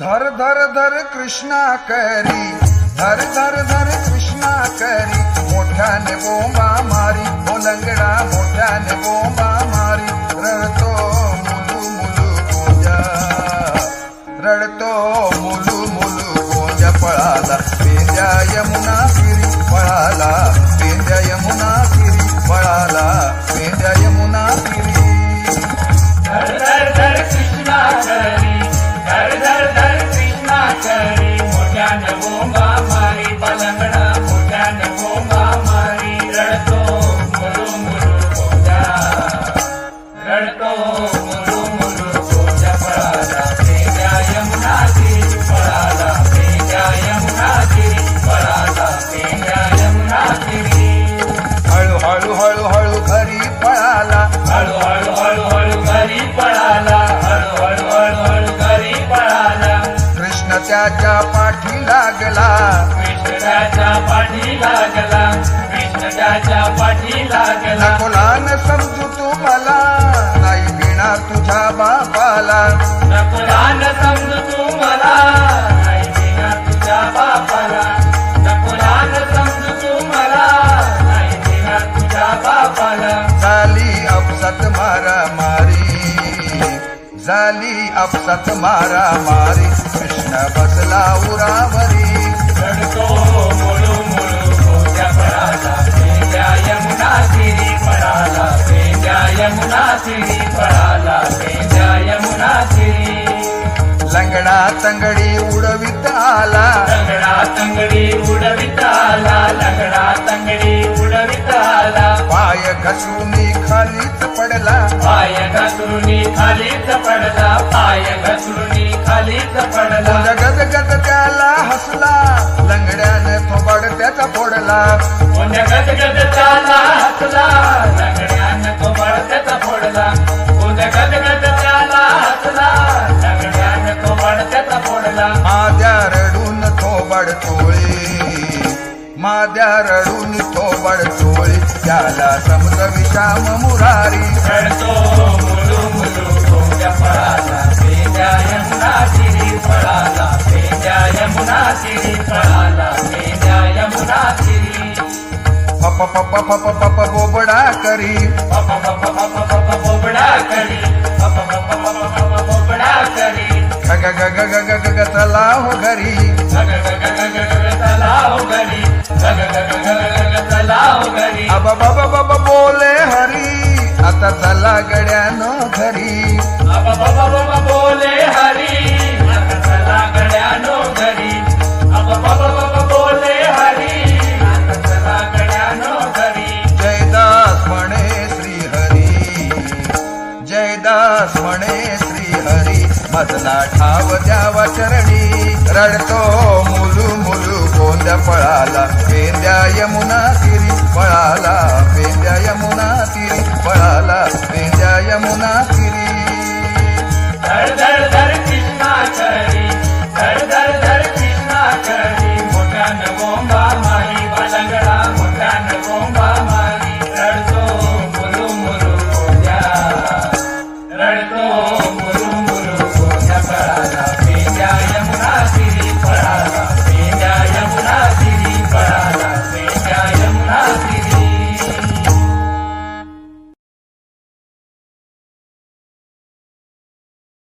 धर धर धर कृष्णा करी धर धर धर कृष्णा करी मोठ्याने बोंबा मारी ओलंगडा मोठ्याने बोंबा मारी रडतो मुलू मुलू गोंजा रडतो मुलू मुलू गोंजा पळाला पेंजा यमुना फिरी पळाला पेंजा यमुना फिरी. हळूहळू घरी पळाला. हळूहळू हळूहळू घरी पळाला हळूहळू हळूहळू घरी पळाला कृष्ण त्याच्या पाठी लागला. कृष्ण त्याच्या पाठी लागला कृष्णाच्या पाठी लागला नकोलान समजू तू मला. नाही बिना तुझ्या बापाला. झाली अपसत मारा मारी कृष्ण बसला उरावरी. लंगडा तंगडी उडवित आला. लंगडा तंगडी उडवित आला. पाय घसरुनी खालीच पडला. पाय घसरुनी खालीच पडला. पाय घसरुनी खालीच पडला. गद गद त्याला हसला. लंगड्याने थोबाड त्याचा फोडला. कोण्या गदगद चाला हसला. लंगड्यानं फोडला. कोण्या गदगद चाला हसला. लंगड्यानं तो बळत्याचा फोडला. माद्या रडून थोबाड चोळी माद्या रडून थोबाड चोळी त्याला समज विषाम मुरारी पप पप पप पप बोबडा करी पप पप पप पप बोबडा करी पप पप पप पप बोबडा करी चला हो घरी गग बोले हरी आता चला गड्यानं घरी अब बाबा बाबा बोले हरी आता चला गड्यानो घरी बाबा बाबा बोले हरी आता चला गड्यानो घरी जयदास म्हणे श्री हरी. जयदास म्हणे हरी ठाव द्यावा चरणी रडतो मुलू मुलू गोंद्या पळाला. पेंद्या यमुना तिरी